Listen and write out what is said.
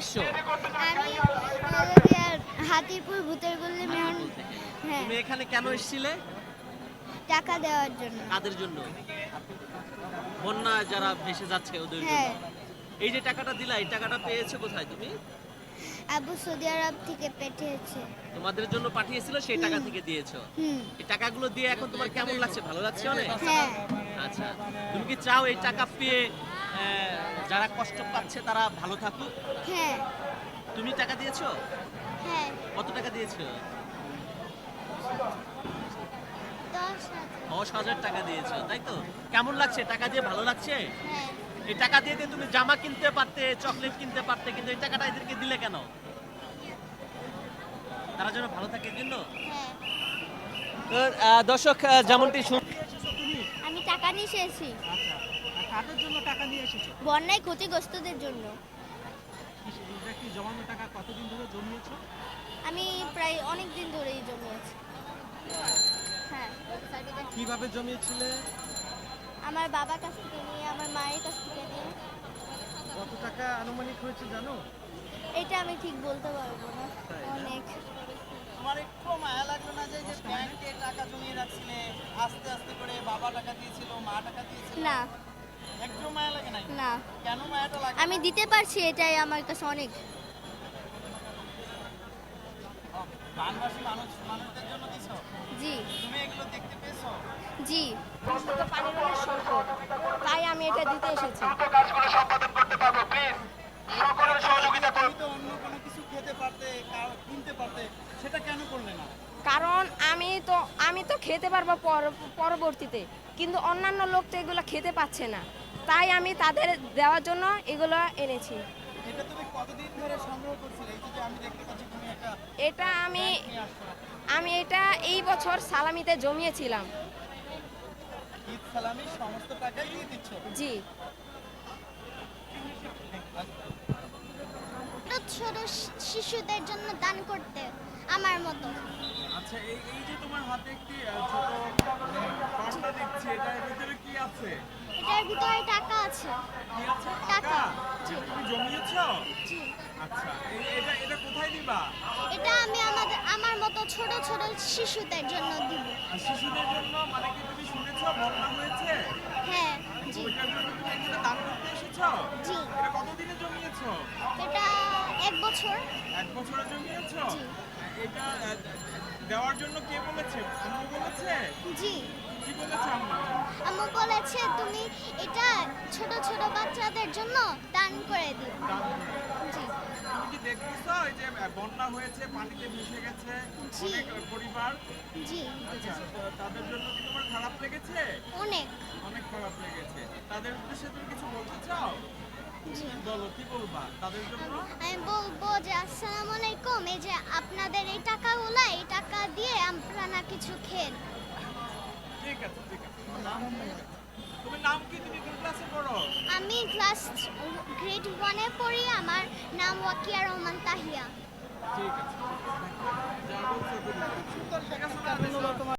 এসছো আমি হলো ভূতের গল্লি মেহন হ্যাঁ। তুমি এখানে কেন এসেছিলে? টাকা দেওয়ার জন্য। কাদের জন্য? বন্যা যারা ভেসে যাচ্ছে ওদের জন্য। হ্যাঁ। এই যে টাকাটা দিলা এই টাকাটা পেয়েছ কোথায় তুমি? আবু সৌদি আরব থেকে পেঠিয়েছে তোমাদের জন্য পাঠিয়েছিল সেই টাকা থেকে দিয়েছ। এই টাকাগুলো দিয়ে এখন তোমার কেমন লাগছে? ভালো লাগছে অনেক? হ্যাঁ। আচ্ছা। তুমি কি চাও এই টাকা পেয়ে যারা কষ্ট পাচ্ছে তারা ভালো থাকুক। হ্যাঁ। তুমি টাকা দিয়েছ? হ্যাঁ। কত টাকা দিয়েছ? দশ হাজার। টাকা দিয়েছ তাই তো? কেমন লাগছে? টাকা দিয়ে ভালো লাগছে? হ্যাঁ। এই টাকা দিয়ে তুমি জামা কিনতে পারতে চকলেট কিনতে পারতে কিন্তু এই টাকাটা এদেরকে দিলে কেন? তারা যেন ভালো থাকে জন্য? হ্যাঁ। দর্শক যেমনটি শুন আমি টাকা নিয়ে এসেছি। আচ্ছা। কাদের জন্য টাকা নিয়ে এসেছ? বন্যায় ক্ষতিগ্রস্তদের জন্য। কি- এটা কি জমানো টাকা কতদিন ধরে জমিয়েছো? আমি প্রায় অনেক দিন ধরেই জমিয়েছি। হ্যাঁ কীভাবে জমিয়েছিলে? আমার বাবার কাছ থেকে নিয়ে আমার মায়ের কাছ থেকে নিয়ে। কত টাকা আনুমানিক হয়েছে জানো? এটা আমি ঠিক বলতে পারব না। অনেক। তোমার একটু মায়া লাগল না যে যে ব্যাংকে টাকা জমিয়ে রাখছিলে আস্তে আস্তে করে বাবা টাকা দিয়েছিল মা টাকা দিয়েছিল? না। না। কেন মায়াটা লাগে আমি দিতে পারছি এটাই আমার কাছে অনেক। বানবাসী মানুষ মানুষদের জন্য দিছো? জি। তুমি এগুলো দেখতে পেয়েছ? জি। পানির অনেক সংকট তাই আমি এটা দিতে এসেছি। তুমি তো অন্য কোনো কিছু খেতে পারতে কিনতে পারতে সেটা কেন করলে না? কারণ আমি তো আমি তো খেতে পারব পরবর্তীতে। কিন্তু অন্যান্য লোক তো এগুলো খেতে পাচ্ছে না। তাই আমি তাদের দেওয়ার জন্য এগুলো এনেছি। এটা তুমি কতদিন ধরে সংগ্রহ করছিলে? এই যে আমি দেখতে পাচ্ছি তুমি একটা এটা আমি এটা এই বছর সালামিতে জমিয়েছিলাম। জি। ছোট শিশুদের জন্য দান করতে আমার মতো। আচ্ছা এই যে তোমার হাতে একটি ছোট মানে, এটার ভিতরে কি আছে? এটার ভিতরে টাকা আছে। টাকা। তুমি জমিয়েছ? আচ্ছা এটা এটা কোথায় দিবা? এটা আমি আমাদের আমার মতো ছোট ছোট শিশুদের জন্য দিব। শিশুদের জন্য মানে কি তুমি শুনেছো? বন্যা হয়েছে? হ্যাঁ জি। ওইটার জন্য তুমি এখানে দান করতে এসেছ? জি। এটা কতদিনে জমিয়েছো? এটা এক বছর। এক বছরে জমিয়েছো? জি। এটা দেওয়ার জন্য কে বলেছে? আম্মু বলেছে? জি। আম্মু বলেছে তুমি এটা ছোট ছোট বাচ্চাদের জন্য দান করে দিও। জি। তুমি কি দেখতেছো? এই যে আহ, বন্যা হয়েছে পানিতে ভেসে গেছে অনেক পরিবার। জি। আচ্ছা তাদের জন্য কি তোমার খারাপ লেগেছে? অনেক। অনেক খারাপ লেগেছে। তাদের উদ্দেশ্যে তুমি কিছু বলতে চাও? বলো কি বলবা তাদের জন্য? আমি বলব যে আসসালামু আলাইকুম। এই যে আপনাদের এই টাকাগুলো এই টাকা দিয়ে আপনারা কিছু খেন ঠিক আছে ঠিক আছে। তুমি নাম কি? তুমি কোন ক্লাসে পড়ো? আমি ক্লাস গ্রেড ওয়ানে পড়ি আমার নাম ওয়াকিয়া রহমান তাহিয়া। ঠিক আছে যা বলছো